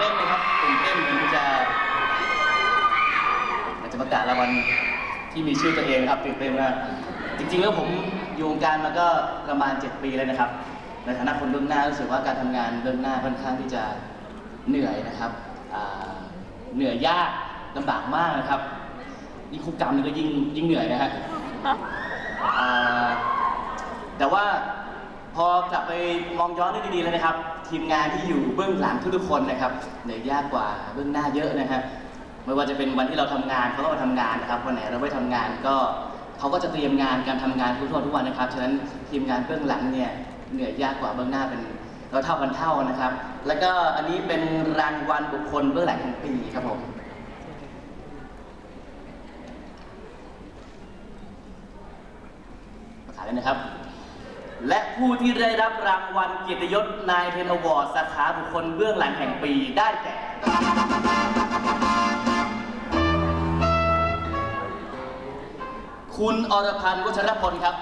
เต้นนะครับตื่นเต้นเหมือนจะอยากจะประกาศรางวัลที่มีชื่อตัวเองนะครับตื่นเต้นมากจริงๆแล้วผมอยู่วงการมาก็ประมาณ 7 ปีแล้วนะครับ ในฐานะคนเบื้องหน้ารู้สึกว่าการทำงานเบื้องหน้าค่อนข้างที่จะเหนื่อยนะครับเหนื่อยยากลำบากมากนะครับยิ่งคุกกรรมนี่ก็ยิ่งยิ่งเหนื่อยนะฮะแต่ว่า พอกลับไปมองย้อนดูดีๆเลยนะครับ ทีมงานที่อยู่เบื้องหลังทุกๆคนนะครับเหนื่อยยากกว่าเบื้องหน้าเยอะนะฮะไม่ว่าจะเป็นวันที่เราทำงานเขาก็มาทำงานนะครับวันไหนเราไม่ทำงานก็เขาก็จะเตรียมงานการทำงานทุกๆทุกวันนะครับฉะนั้นทีมงานเบื้องหลังเนี่ยเหนื่อยยากกว่าเบื้องหน้าเป็นเราเท่ากันเท่านะครับ แล้วก็อันนี้เป็นรางวัลบุคคลเบื้องหลังแห่งปีครับผมประกาศเลยนะครับ และผู้ที่ได้รับรางวัลเกียรติยศนายเทนอวอร์ดสาขาบุคคลเบื้องหลังแห่งปีได้แก่ คุณอรพันธ์วัชรพลครับ